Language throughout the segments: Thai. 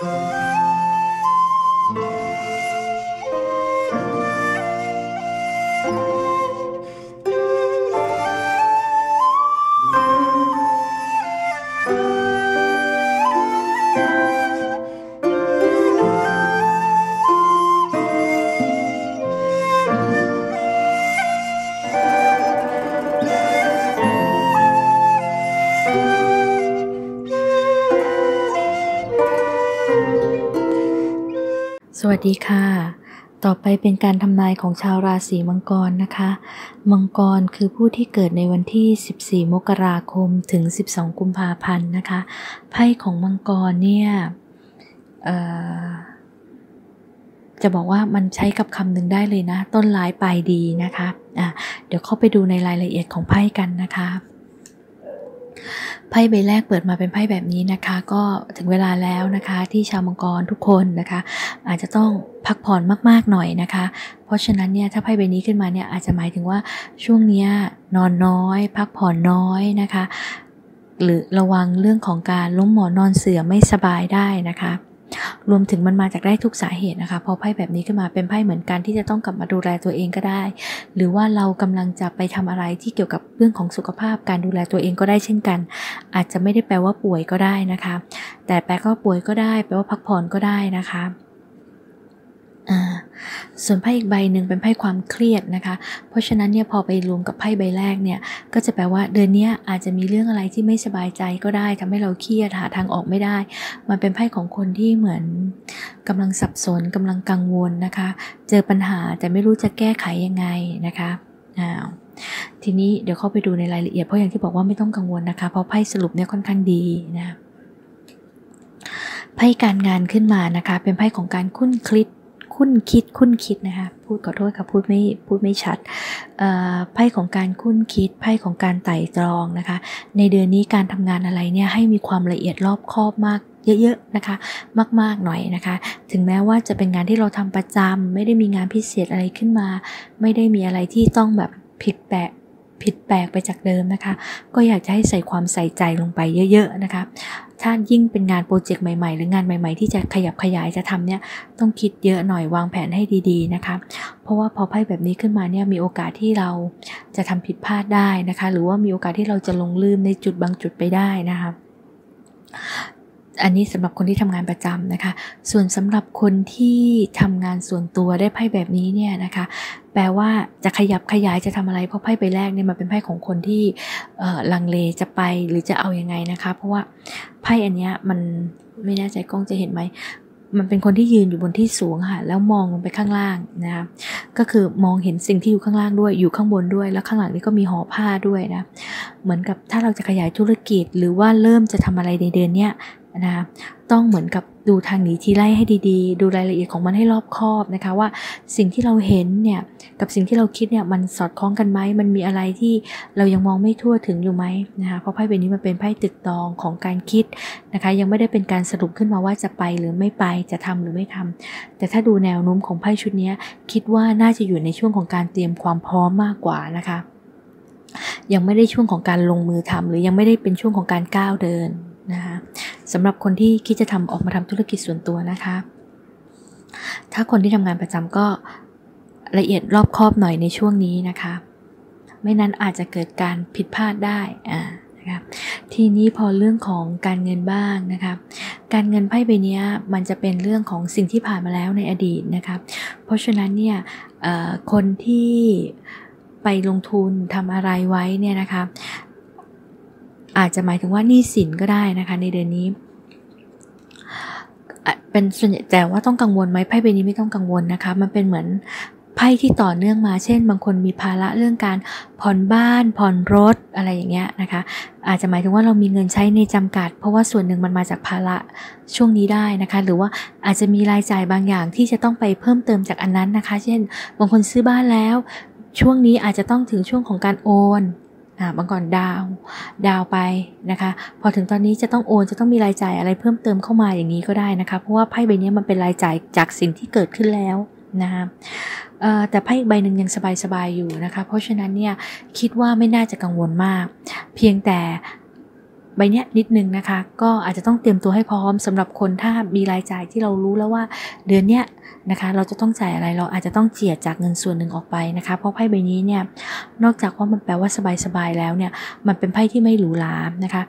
ส วัสดีค่ะ ต่อไปเป็นการทำนายของชาวราศีมังกรนะคะ มังกรคือผู้ที่เกิดในวันที่ 14 มกราคมถึง 12 กุมภาพันธ์นะคะ ไพ่ของมังกรเนี่ยจะบอกว่ามันใช้กับคำหนึ่งได้เลยนะ ต้นร้ายปลายดีนะคะะเดี๋ยวเข้าไปดูในรายละเอียดของไพ่กันนะคะ ไพ่ใบแรกเปิดมาเป็นไพ่แบบนี้นะคะ ก็ถึงเวลาแล้วนะคะที่ชาวมังกรทุกคนนะคะ อาจจะต้องพักผ่อนมากๆหน่อยนะคะ เพราะฉะนั้นเนี่ยถ้าไพ่ใบนี้ขึ้นมาเนี่ยอาจจะหมายถึงว่าช่วงนี้นอนน้อย พักผ่อนน้อยนะคะ หรือระวังเรื่องของการล้มหมอนนอนเสื่อไม่สบายได้นะคะ รวมถึงมันมาจากได้ทุกสาเหตุนะคะพอไพ่แบบนี้ขึ้นมาเป็นไพ่เหมือนกันที่จะต้องกลับมาดูแลตัวเองก็ได้ หรือว่าเรากำลังจะไปทำอะไรที่เกี่ยวกับเรื่องของสุขภาพการดูแลตัวเองก็ได้เช่นกัน อาจจะไม่ได้แปลว่าป่วยก็ได้นะคะ แต่แปลว่าป่วยก็ได้ แปลว่าพักผ่อนก็ได้นะคะอ่า ส่วนไพ่อีกใบหนึ่งเป็นไพ่ความเครียดนะคะ เพราะฉะนั้นเนี่ยพอไปรวมกับไพ่ใบแรกเนี่ยก็จะแปลว่าเดือนนี้อาจจะมีเรื่องอะไรที่ไม่สบายใจก็ได้ทำให้เราเครียดหาทางออกไม่ได้ มันเป็นไพ่ของคนที่เหมือนกำลังสับสนกำลังกังวลนะคะ เจอปัญหาแต่ไม่รู้จะแก้ไขยังไงนะคะอ้าวทีนี้เดี๋ยวเข้าไปดูในรายละเอียดเพราะอย่างที่บอกว่าไม่ต้องกังวลนะคะ เพราะไพ่สรุปเนี่ยค่อนข้างดีนะไพ่การงานขึ้นมานะคะ เป็นไพ่ของการคุ้นคลิด คุ้นคิดคุ้นคิดนะคะพูดขอโทษค่ะพูดไม่พูดไม่ชัดไพ่ของการคุ้นคิดไพ่ของการไต่ตรองนะคะ ในเดือนนี้การทำงานอะไรเนี่ยให้มีความละเอียดรอบคอบมากเยอะๆนะคะ มากๆหน่อยนะคะ ถึงแม้ว่าจะเป็นงานที่เราทำประจำไม่ได้มีงานพิเศษอะไรขึ้นมา ไม่ได้มีอะไรที่ต้องแบบผิดแปลก ผิดแปลกไปจากเดิมนะคะ ก็อยากจะให้ใส่ความใส่ใจลงไปเยอะๆนะคะถ้ายิ่งเป็นงานโปรเจกต์ใหม่ๆ หรืองานใหม่ๆ ที่จะขยับขยายจะทำเนี่ยต้องคิดเยอะหน่อยวางแผนให้ดีๆนะคะ เพราะว่าพอไพ่แบบนี้ขึ้นมาเนี่ยมีโอกาสที่เราจะทำผิดพลาดได้นะคะ หรือว่ามีโอกาสที่เราจะลงลืมในจุดบางจุดไปได้นะคะ อันนี้สำหรับคนที่ทำงานประจำนะคะ ส่วนสำหรับคนที่ทำงานส่วนตัวได้ไพ่แบบนี้เนี่ยนะคะ แปลว่าจะขยับขยายจะทำอะไรเพราะไพ่ใบแรกเนี่ยมันเป็นไพ่ของคนที่ลังเลจะไปหรือจะเอาอยัางไงนะคะ เพราะว่าไพ่อันเนี้ยมันไม่แน่ใจกล้องจะเห็นไหมมันเป็นคนที่ยืนอยู่บนที่สูงค่ะ แล้วมองลงไปข้างล่างนะคะก็คือมองเห็นสิ่งที่อยู่ข้างล่างด้วย อยู่ข้างบนด้วย แล้วข้างหลังนี่ก็มีห่อผ้าด้วยนะ เหมือนกับถ้าเราจะขยายธุรกิจ หรือว่าเริ่มจะทำอะไรในเดือนเนี้ย นะคะต้องเหมือนกับดูทางหนีทีไล่ให้ดีๆ ดูรายละเอียดของมันให้รอบคอบนะคะว่าสิ่งที่เราเห็นเนี่ยกับสิ่งที่เราคิดเนี่ยมันสอดคล้องกันไหมมันมีอะไรที่เรายังมองไม่ทั่วถึงอยู่ไหมนะคะเพราะไพ่ใบนี้มันเป็นไพ่ตึกตองของการคิดนะคะยังไม่ได้เป็นการสรุปขึ้นมาว่าจะไปหรือไม่ไปจะทำหรือไม่ทำแต่ถ้าดูแนวโน้มของไพ่ชุดนี้คิดว่าน่าจะอยู่ในช่วงของการเตรียมความพร้อมมากกว่านะคะยังไม่ได้ช่วงของการลงมือทำหรือยังไม่ได้เป็นช่วงของการก้าวเดิน นะคะสำหรับคนที่คิดจะทำออกมาทำธุรกิจส่วนตัวนะคะ ถ้าคนที่ทำงานประจำก็ละเอียดรอบคอบหน่อยในช่วงนี้นะคะ ไม่นั้นอาจจะเกิดการผิดพลาดได้อ่านะคะทีนี้พอเรื่องของการเงินบ้างนะคะการเงินไพ่ใบนี้มันจะเป็นเรื่องของสิ่งที่ผ่านมาแล้วในอดีตนะคะเพราะฉะนั้นเนี่ยคนที่ไปลงทุนทำอะไรไว้เนี่ยนะคะ อาจจะหมายถึงว่านี่สินก็ได้นะคะ ในเดือนนี้เป็นส่วนใหญ่แต่ว่าต้องกังวลไหมไพ่ใบนี้ไม่ต้องกังวลนะคะ มันเป็นเหมือนไพ่ที่ต่อเนื่องมา เช่น บางคนมีภาระเรื่องการผ่อนบ้าน ผ่อนรถอะไรอย่างเงี้ยนะคะ อาจจะหมายถึงว่าเรามีเงินใช้ในจำกัด เพราะว่าส่วนหนึ่งมันมาจากภาระช่วงนี้ได้นะคะ หรือว่าอาจจะมีรายจ่ายบางอย่างที่จะต้องไปเพิ่มเติมจากอันนั้นนะคะ เช่น บางคนซื้อบ้านแล้ว ช่วงนี้อาจจะต้องถึงช่วงของการโอน นะบางก่อนดาวดาวไปนะคะ พอถึงตอนนี้จะต้องโอนจะต้องมีรายจ่ายอะไรเพิ่มเติมเข้ามาอย่างนี้ก็ได้นะคะ เพราะว่าไพ่ใบนี้มันเป็นรายจ่ายจากสิ่งที่เกิดขึ้นแล้วนะคะแต่ไพ่อีกใบหนึ่งยังสบายๆอยู่นะคะ เพราะฉะนั้นเนี่ยคิดว่าไม่น่าจะกังวลมาก เพียงแต่ ใบเนี้ยนิดนึงนะคะ ก็อาจจะต้องเตรียมตัวให้พร้อมสำหรับคนถ้ามีรายจ่ายที่เรารู้แล้วว่าเดือนเนี้ยนะคะเราจะต้องจ่ายอะไรเราอาจจะต้องเจียดจากเงินส่วนหนึ่งออกไปนะคะ เพราะไพ่ใบนี้เนี่ยนอกจากว่ามันแปลว่าสบายๆแล้วเนี่ยมันเป็นไพ่ที่ไม่หรูหรานะคะ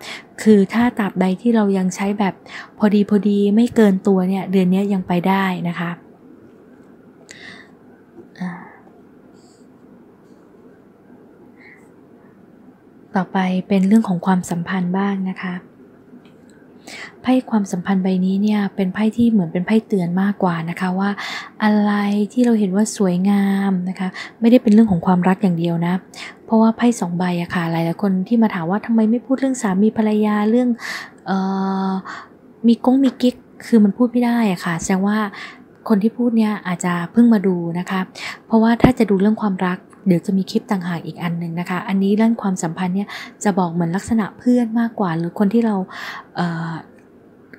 คือถ้าตราบใดที่เรายังใช้แบบพอดีพอดีไม่เกินตัวเนี่ยเดือนนี้ยังไปได้นะคะ ต่อไปเป็นเรื่องของความสัมพันธ์บ้างนะคะไพ่ความสัมพันธ์ใบนี้เนี่ยเป็นไพ่ที่เหมือนเป็นไพ่เตือนมากกว่านะคะว่า อะไรที่เราเห็นว่าสวยงามนะคะ ไม่ได้เป็นเรื่องของความรักอย่างเดียวนะ เพราะว่าไพ่สองใบอะค่ะหลายๆคนที่มาถามว่าทำไมไม่พูดเรื่องสามีภรรยาเรื่องออมีกงมีกิ๊กคือมันพูดไม่ได้อะค่ะแสดงว่าคนที่พูดเนี่ยอาจจะเพิ่งมาดูนะคะ เพราะว่าถ้าจะดูเรื่องความรัก เดี๋ยวจะมีคลิปต่างหากอีกอันหนึ่งนะคะ อันนี้เรื่องความสัมพันธ์เนี่ยจะบอกเหมือนลักษณะเพื่อนมากกว่า หรือคนที่เราเ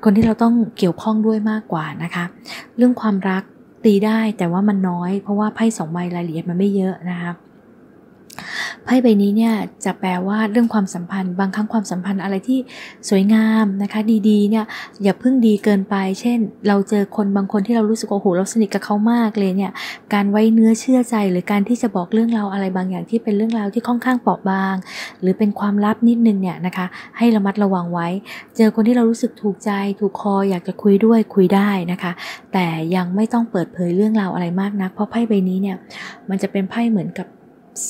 คนที่เราต้องเกี่ยวข้องด้วยมากกว่านะคะ เรื่องความรักตีได้แต่ว่ามันน้อย เพราะว่าไพ่สองใบรายละเอียดมันไม่เยอะนะคะ ไพ่ใบนี้เนี่ยจะแปลว่าเรื่องความสัมพันธ์ บางครั้งความสัมพันธ์อะไรที่สวยงามนะคะ ดีๆเนี่ยอย่าเพิ่งดีเกินไป เช่น เราเจอคนบางคนที่เรารู้สึกโอ้โหเราสนิทกับเขามากเลยเนี่ยการไว้เนื้อเชื่อใจ หรือการที่จะบอกเรื่องราวอะไรบางอย่างที่เป็นเรื่องราวที่ค่อนข้างเปราะบาง หรือเป็นความลับนิดนึงเนี่ยนะคะ ให้ระมัดระวังไว้ เจอคนที่เรารู้สึกถูกใจ ถูกคออยากจะคุยด้วยคุยได้นะคะ แต่ยังไม่ต้องเปิดเผยเรื่องราวอะไรมากนัก เพราะไพ่ใบนี้เนี่ยมันจะเป็นไพ่เหมือนกับ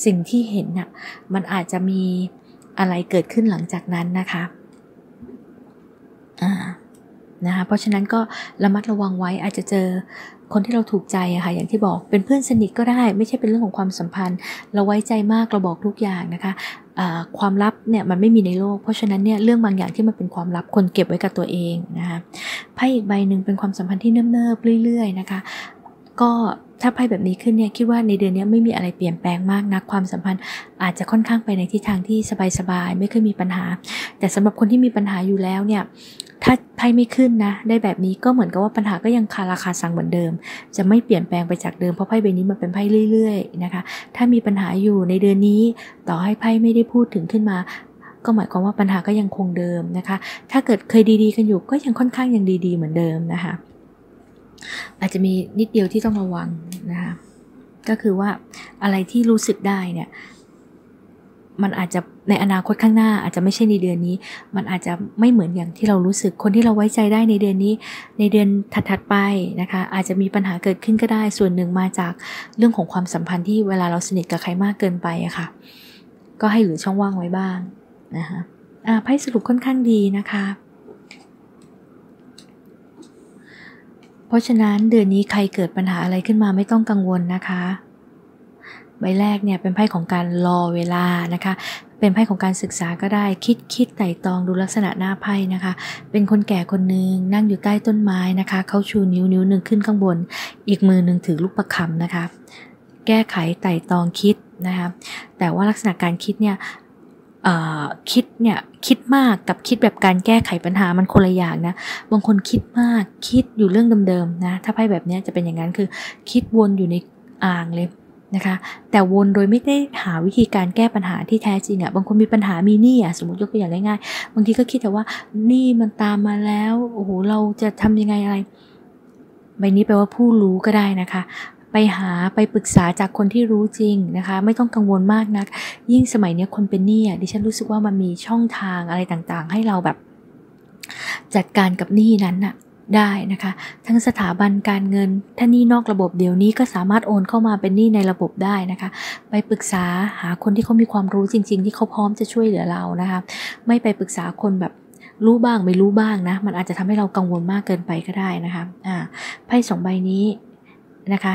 สิ่งที่เห็นน่ะมันอาจจะมีอะไรเกิดขึ้นหลังจากนั้นนะคะอ่านะคะเพราะฉะนั้นก็ระมัดระวังไว้อาจจะเจอคนที่เราถูกใจอะค่ะอย่างที่บอกเป็นเพื่อนสนิทก็ได้ ไม่ใช่เป็นเรื่องของความสัมพันธ์ เราไว้ใจมากเราบอกทุกอย่างนะคะความลับเนี่ยมันไม่มีในโลก เพราะฉะนั้นเนี่ยเรื่องบางอย่างที่มันเป็นความลับคนเก็บไว้กับตัวเองนะคะไพ่อีกใบหนึ่งเป็นความสัมพันธ์ที่เนิบๆเรื่อยๆนะคะ ก็ ถ้าไพ่แบบนี้ขึ้นเนี่ยคิดว่าในเดือนนี้ไม่มีอะไรเปลี่ยนแปลงมากนักความสัมพันธ์อาจจะค่อนข้างไปในทิศทางที่สบายๆไม่เคยมีปัญหา แต่สำหรับคนที่มีปัญหาอยู่แล้วเนี่ยถ้าไพ่ไม่ขึ้นนะ ได้แบบนี้ก็เหมือนกับว่าปัญหาก็ยังคาราคาสังเหมือนเดิม จะไม่เปลี่ยนแปลงไปจากเดิมเพราะไพ่ใบนี้มันเป็นไพ่เรื่อยๆนะคะ ถ้ามีปัญหาอยู่ในเดือนนี้ต่อให้ไพ่ไม่ได้พูดถึงขึ้นมาก็หมายความว่าปัญหาก็ยังคงเดิมนะคะ ถ้าเกิดเคยดีๆกันอยู่ก็ยังค่อนข้างยังดีๆเหมือนเดิมนะคะ อาจจะมีนิดเดียวที่ต้องระวังนะคะก็คือว่าอะไรที่รู้สึกได้เนี่ยมันอาจจะในอนาคตข้างหน้าอาจจะไม่ใช่ในเดือนนี้ มันอาจจะไม่เหมือนอย่างที่เรารู้สึกคนที่เราไว้ใจได้ในเดือนนี้ ในเดือนถัดๆไปนะคะ อาจจะมีปัญหาเกิดขึ้นก็ได้ส่วนหนึ่งมาจากเรื่องของความสัมพันธ์ที่เวลาเราสนิทกับใครมากเกินไปอะคะ่ะ ก็ให้เหลือช่องว่างไว้บ้างนะคะไพ่สรุปค่อนข้างดีนะคะ เพราะฉะนั้นเดือนนี้ใครเกิดปัญหาอะไรขึ้นมาไม่ต้องกังวลนะคะ ใบแรกเนี่ยเป็นไพ่ของการรอเวลานะคะ เป็นไพ่ของการศึกษาก็ได้ คิดคิดไต่ตองดูลักษณะหน้าไพ่นะคะ เป็นคนแก่คนหนึ่งนั่งอยู่ใต้ต้นไม้นะคะเขาชูนิ้วนิ้วหนึ่งขึ้นข้างบน อีกมือหนึ่งถือลูกประคำนะคะ แก้ไขไต่ตองคิดนะคะแต่ว่าลักษณะการคิดเนี่ย คิดเนี่ยคิดมากกับคิดแบบการแก้ไขปัญหามันคนละอย่างนะ บางคนคิดมากคิดอยู่เรื่องเดิมๆนะ ถ้าไพ่แบบนี้จะเป็นอย่างนั้นคือ คิดวนอยู่ในอ่างเลยนะคะ แต่วนโดยไม่ได้หาวิธีการแก้ปัญหาที่แท้จริงอะ่ะ บางคนมีปัญหามีหนี้อะ สมมติยกตัวอย่างง่ายๆ บางทีก็คิดแต่ว่าหนี้มันตามมาแล้ว โอ้โห เราจะทำยังไงอะไร ใบนี้แปลว่าผู้รู้ก็ได้นะคะ ไปหาไปปรึกษาจากคนที่รู้จริงนะคะ ไม่ต้องกังวลมากนัก ยิ่งสมัยนี้คนเป็นหนี้ดิฉันรู้สึกว่ามันมีช่องทางอะไรต่างๆ ให้เราแบบ จัดการกับหนี้นั้นน่ะได้นะคะ ทั้งสถาบันการเงิน ถ้านี่นอกระบบเดี๋ยวนี้ก็สามารถโอนเข้ามาเป็นหนี้ในระบบได้นะคะ ไปปรึกษาหาคนที่เขามีความรู้จริง ๆ ที่เขาพร้อมจะช่วยเหลือเรานะคะ ไม่ไปปรึกษาคนแบบรู้บ้างไม่รู้บ้างนะ มันอาจจะทำให้เรากังวลมากเกินไปก็ได้นะคะ อ่า ไพ่สองใบนี้นะคะ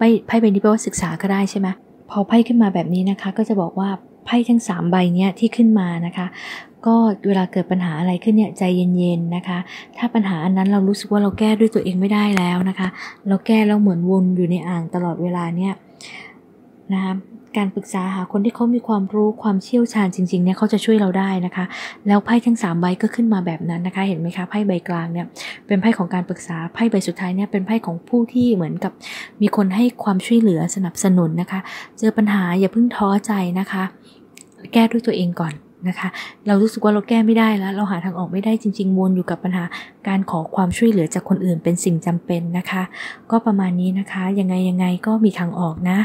ไพ่ไพ่ใบนี้แปลว่าศึกษาก็ได้ใช่ไหมพอไพ่ขึ้นมาแบบนี้นะคะ ก็จะบอกว่าไพ่ทั้ง 3 ใบเนี้ยที่ขึ้นมานะคะ ก็เวลาเกิดปัญหาอะไรขึ้นเนี่ยใจเย็นๆนะคะ ถ้าปัญหาอันนั้นเรารู้สึกว่าเราแก้ด้วยตัวเองไม่ได้แล้วนะคะ เราแก้แล้วเหมือนวนอยู่ในอ่างตลอดเวลาเนี่ยนะคะ การปรึกษาหาคนที่เขามีความรู้ความเชี่ยวชาญจริงๆเนี่ยเขาจะช่วยเราได้นะคะ แล้วไพ่ทั้ง3ใบก็ขึ้นมาแบบนั้นนะคะ เห็นไหมคะไพ่ใบกลางเนี่ยเป็นไพ่ของการปรึกษาไพ่ใบสุดท้ายเนี่ยเป็นไพ่ของผู้ที่เหมือนกับมีคนให้ความช่วยเหลือสนับสนุนนะคะ เจอปัญหาอย่าเพิ่งท้อใจนะคะ แก้ด้วยตัวเองก่อนนะคะเรารู้สึกว่าเราแก้ไม่ได้แล้ว เราหาทางออกไม่ได้จริง ๆ วนอยู่กับปัญหาการขอความช่วยเหลือจากคนอื่นเป็นสิ่งจำเป็นนะคะ ก็ประมาณนี้นะคะ ยังไงยังไงก็มีทางออกนะ